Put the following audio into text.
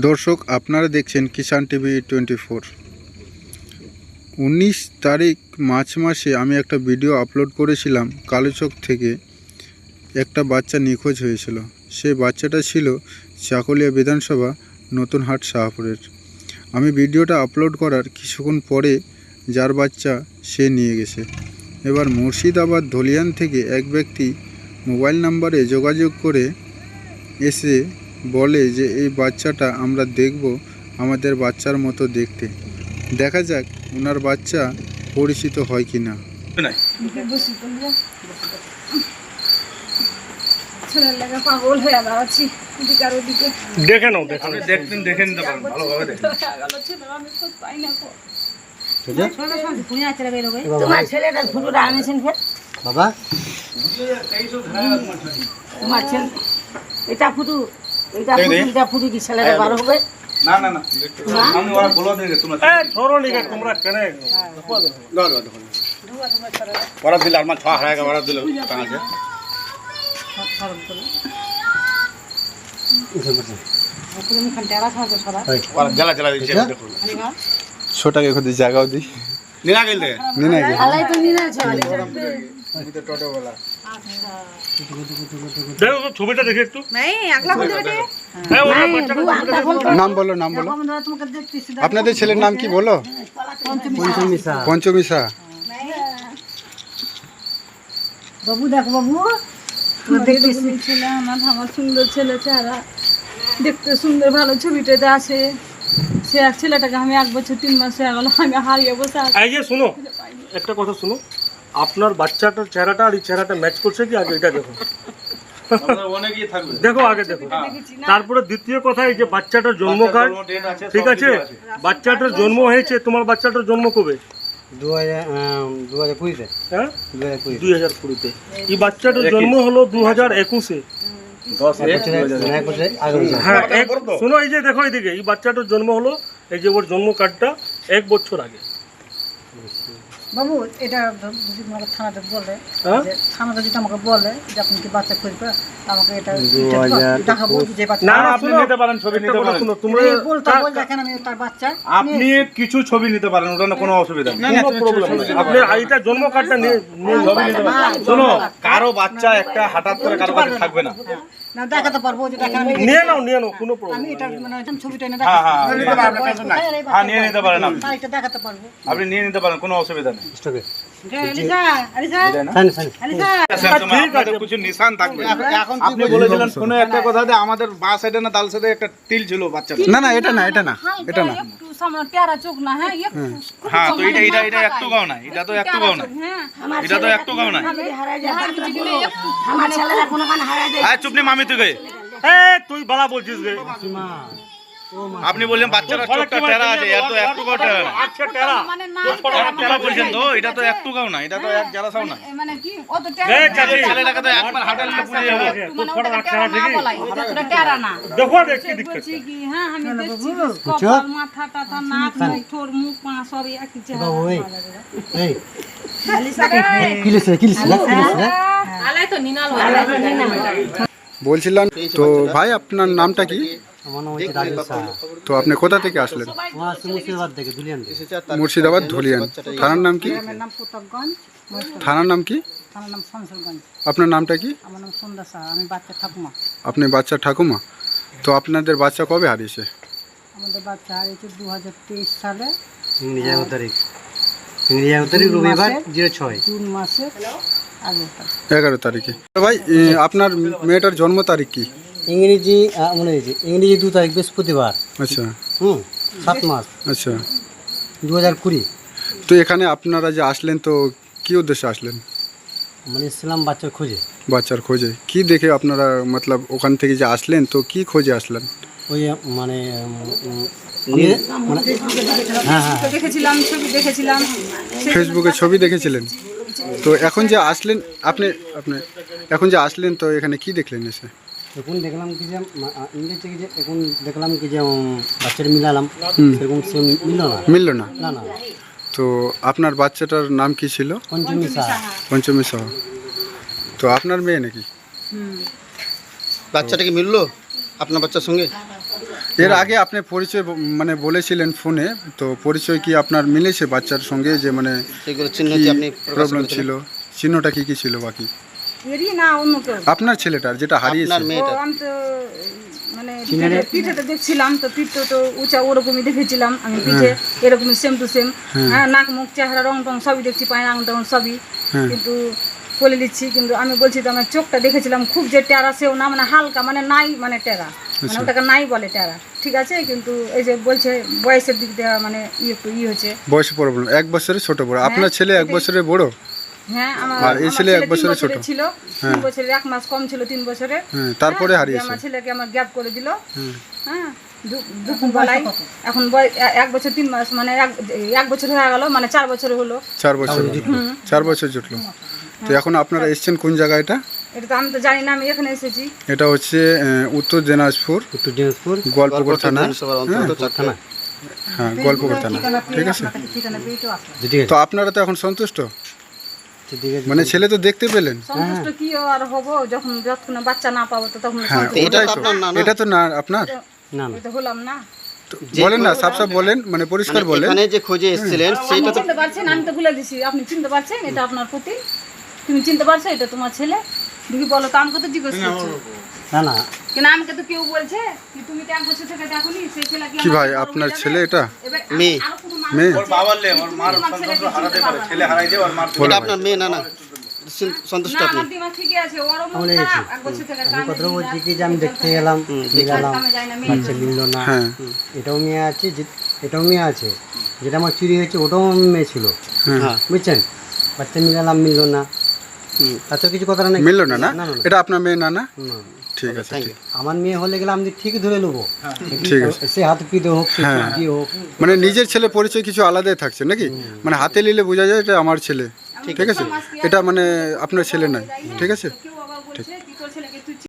দর্শক, আপনারা দেখছেন কিষান টিভি টোয়েন্টি ফোর। উনিশ তারিখ মার্চ মাসে আমি একটা ভিডিও আপলোড করেছিলাম কালোচক থেকে। একটা বাচ্চা নিখোঁজ হয়েছিল। সে বাচ্চাটা ছিল চাকুলিয়া বিধানসভা নতুনহাট শাহপুরের। আমি ভিডিওটা আপলোড করার কিছুক্ষণ পরে যার বাচ্চা সে নিয়ে গেছে। এবার মুর্শিদাবাদ ধলিয়ান থেকে এক ব্যক্তি মোবাইল নাম্বারে যোগাযোগ করে এসে বলে যে এই বাচ্চাটা আমরা দেখব আমাদের বাচ্চার মতো দেখতে। দেখা যাক ওনার বাচ্চা পরিচিত হয় কি না। দেখে নাও দেখে নিতে পারেন ভালোভাবে দেখেন বাবা। তোমার ছেলে এটা ফুটু। এটা ফুটু এটা ফুটু কি ছেলেটা বারো হবে? না না না আমি ওরা বলো দেখে তোমরা এ ধরো নিকে তোমরা কেন ওরা দিলে আমার ছ হাজার ওরা দিলে টাকা ওরা জ্বালা জ্বালা দিচ্ছে দেখুন ছোটাকে খুঁজে জায়গাও দিই। নিনা গেল দেখে নে নাকি আলাই তো নিয়ে আছে দেখো তো ছবিটা দেখে একটু। নাই আগলা বলতে বেটে হ্যাঁ ওরা বাচ্চাটা নাম বলো নাম বলো। আপনাদের ছেলের নাম কি বলো? পঞ্চমিশা। বাবু দেখো বাবু। ছেলে আমার আমার সুন্দর ছেলে চেহারা। দেখতে সুন্দর ভালো ছবিটাতে আছে। সে এক ছেলেটাকে আমি এক বছর তিন মাস হয়ে গেল আমি হারিয়ে বসে আছি। শুনো একটা কথা শুনো। আপনার বাচ্চাটার চেহারাটা আর এই চেহারাটা ম্যাচ করছে কি আগে? এটা দেখো। দেখো আগে দেখো। তারপরে দ্বিতীয় কথা এই যে বাচ্চাটার জন্ম কার্ড ঠিক আছে? বাচ্চাটার জন্ম হয়েছে তোমার বাচ্চাটার জন্ম কবে? দু হাজার হ্যাঁ? দু হাজার দুই হাজার কুড়িতে। এই বাচ্চাটার জন্ম হলো দু হাজার একুশে হ্যাঁ এক শোনো এই যে দেখো এইদিকে এই বাচ্চাটার জন্ম হলো এই যে ওর জন্ম কার্ডটা এক বছর আগে। বাবু এটা যদি আমাকে থানাতে বলে হ্যাঁ? থানাতে যদি আমাকে বলে যে আপনি কি বাচ্চা খুঁজবে আমাকে এটা দেখাবো যে বাচ্চা? না আপনি নিতে পারেন ছবি নিতে পারেন। শোনো তোমরা বলতে বল দেখেন আমি তার বাচ্চা আপনি কিছু ছবি নিতে পারেন ওটা না কোনো অসুবিধা নেই। কোনো প্রবলেম নেই। আপনি এইটা জন্ম কার্ডটা নিয়ে নিয়ে ছবি নিতে পারেন। শোনো কারও বাচ্চা একটা হঠাৎ করে কারও কাছে থাকবে না। না দেখাতে পারব যে দেখেন আমি নিয়ে নাও নিয়ে নাও কোনো আমি প্রবলেম এটা মানে একদম ছবিটা এনে হ্যাঁ, হ্যাঁ, দেখাতে। হ্যাঁ, নিয়ে নিতে পারেন আপনি। এটা দেখাতে পারব। আপনি নিয়ে নিতে পারেন কোনো অসুবিধা নেই। স্টকে। আলিসা আলিসা সাইন সাইন। আলিসা আপনাদের কিছু নিশান থাকবে। আপনি বলেছিলেন? ফোনে একটা কথা আমাদের বা সাইডে না দাল সাইডে একটা তিল ছিল বাচ্চা না না এটা না এটা না এটা না। সামনে পেয়ারা চোখ না হ্যাঁ হ্যাঁ তো এটা এটা এটা একটু গাও না এটা তো একটু গাও না। হ্যাঁ। এটা তো একটু গাও না। আমার ছেলেরা কোনো কান যায়। চুপ নে মামি তুই গে। এ তুই বালা বলছিস আপনি বললেন বাচ্চারা চোখটা টেরা আছে এর তো একটু গাও টেরা। না আচ্ছা টেরা। মানে না একটু গাও বলছেন তো এটা তো একটু গাও না এটা তো এক জ্বালা সাও না। মানে কি? অত এ টেরা চাচি ছেলেটাকে তো একবার হাঁটালে পুড়ে যাব। তোর মানে ফটো ওটাকে রাখতে টেরা হবে না ঠিকই এটা তো টেরা না। দেখো দেখি দিচ্ছে বলছি কি হ্যাঁ আমি দেখছি কপাল মাথা টাথা নাক মুখ ঠোর মুখ পা সব একই চেহারা। বাবু এই এই। কি লিখছে কি লিখছে কি লিখছে বলছিলাম তো ভাই আপনার নামটা কি? আমার নাম হচ্ছে রাজেশ সাহা। তো আপনি কোথা থেকে আসলেন? মুর্শিদাবাদ ধলিয়ান থানার নাম কি? আমার নাম প্রতাপগঞ্জ থানার নাম কি? আপনার নামটা কি? আমার নাম সন্ধ্যা শাহ আমি বাচ্চা ঠাকুমা। আপনি বাচ্চা ঠাকুমা। তো আপনাদের বাচ্চা কবে হারিয়েছে? আমাদের বাচ্চা হারিয়েছে দু হাজার তেইশ সালে ইংরেজি এগারো তারিখ ইংরেজি এগারো তারিখ রবিবার জিরো ছয়। জুন মাসে আগেরটা। এগারো তারিখে। তো ভাই এ, আপনার মেয়েটার জন্ম তারিখ কি? ইংরেজি আহ, মনে হয়েছে ইংরেজি দু তারিখ বৃহস্পতিবার। আচ্ছা। হুম সাত মাস। আচ্ছা। দু হাজার কুড়ি। তো এখানে আপনারা যে আসলেন তো কি উদ্দেশ্যে আসলেন? মানে ইসলাম বাচ্চার খোঁজে। বাচ্চার খোঁজে। কি দেখে আপনারা মতলব ওখান থেকে যে আসলেন তো কি খোঁজে আসলেন? ওই মানে নিয়ে- মানে হ্যাঁ হ্যাঁ দেখেছিলাম ছবি দেখেছিলাম। ফেসবুকে ছবি দেখেছিলেন? তো এখন যে আসলেন আপনি আপনি এখন যে আসলেন তো এখানে কি দেখলেন এসে? এখন দেখলাম কি যে ইংরেজি থেকে যে এখন দেখলাম কি যে বাচ্চাটা মিলালাম। সেরকম সে মিলল না। মিলল না? না না। তো আপনার বাচ্চাটার নাম কি ছিল? পঞ্চমী সাহা। পঞ্চমী সহ। তো আপনার মেয়ে নাকি? বাচ্চাটা কি মিললো আপনার বাচ্চার সঙ্গে? এর আগে আপনি পরিচয় মানে বলেছিলেন ফোনে তো পরিচয় কি আপনার মিলেছে বাচ্চার সঙ্গে যে মানে সেগুলো চিহ্ন কি আপনি প্রবলেম ছিল? চিহ্নটা কি কি ছিল বাকি? এরই না অন্য কেউ। আপনার ছেলেটার যেটা হারিয়েছে। আপনার আমি তো মানে পিঠে- দেখছিলাম তো পিঠে তো উঁচা ওরকমই দেখেছিলাম আমি পিঠে। এরকমই সেম টু সেম হ্যাঁ। নাক মুখ চেহারা রং টং সবই দেখছি পায়ে আঙুল টাঙুল সবই। হ্যাঁ। কিন্তু বলে দিচ্ছি কিন্তু আমি বলছি তো আমার চোখটা দেখেছিলাম খুব যে টেরা সেও না মানে হালকা মানে নাই মানে টেরা। মানে ওটাকে নাই বলে টেরা ঠিক আছে? কিন্তু এই যে বলছে বয়সের দিক দিয়ে মানে ই একটু ই হয়েছে। বয়স প্রবলেম এক বছরের ছোট বড়। আপনার ছেলে এক বছরের বড়? হ্যাঁ আমার এই ছেলে এক বছরের বছরের ছোট। ছিল। তিন বছরের এক মাস কম ছিল তিন বছরে। হ্যাঁ, তারপরে হারিয়েছে। আমার ছেলেকে আমার গ্যাপ করে দিল। হ্যাঁ এখন এক বছর তিন মাস মানে এক এক বছর হয়ে গেল মানে চার বছর হলো। চার বছর চার বছর জুটলো। তো এখন আপনারা এসছেন কোন জায়গা এটা? এটা তো আমি তো জানি না আমি এখানে এসেছি। এটা হচ্ছে উত্তর দিনাজপুর। উত্তর দিনাজপুর গোয়ালপুকুর থানা। থানা। হ্যাঁ গোয়ালপুকুর থানা। ঠিক আছে? তো আপনারা তো এখন সন্তুষ্ট? আছে। মানে ছেলে তো দেখতে পেলেন? সন্তুষ্ট কি আর হব? যখন যতক্ষণ বাচ্চা না পাবো তো তখন হ্যাঁ তো? এটা তো না আপনার? না না। হলাম না। বলেন না সাফ সাফ বলেন মানে পরিষ্কার বলেন। এখানে যে খোঁজে এসেছিলেন আপনি সেইটা তো চিনতে পারছেন আমি তো ভুলে দিছি আপনি চিনতে পারছেন এটা আপনার প্রতি তুমি চিনতে পারছ এটা তোমার ছেলে। দেখি বলো তো আমাকে তো জিজ্ঞেস করছ। না না। কেন আমাকে তো কেউ বলছে কি তুমি তো এক বছর থেকে দেখোনি সেই ছেলে কি ভাই আপনার ছেলে এটা? মেয়ে। মেয়ে? আছে, বাবার লে ওর মার সন্তান হারাতে পারে ছেলে হারাই যাবে ওর মার এটা আপনার মেয়ে না না সন্তুষ্ট আপনি। আমার দিমাগ ঠিকই আছে। ওরও মন খারাপ এক বছর থেকে আমি কানে বলছি কি যে আমি দেখতে গেলাম গেলাম। না বাচ্চা মিললো না। হ্যাঁ। এটাও মেয়ে আছে যে- এটাও মেয়ে আছে। যেটা আমার চুরি হয়েছে ওটাও আমার মেয়ে ছিল। হ্যাঁ বুঝছেন? বাচ্চা মিলালাম মিললো না। কিছু কথা নেই মিললো না না? এটা আপনার মেয়ে না না। ঠিক আছে আমার মেয়ে হলে গেলে আমি ঠিক ধরে নেব। ঠিক আছে। সে হাত পিতে হোক সে হ্যাঁ। হোক। মানে নিজের ছেলে পরিচয় কিছু আলাদাই থাকছে নাকি? মানে হাতে নিলে বোঝা যায় এটা আমার ছেলে। ঠিক আছে। এটা মানে আপনার ছেলে নাই ঠিক আছে। ঠিক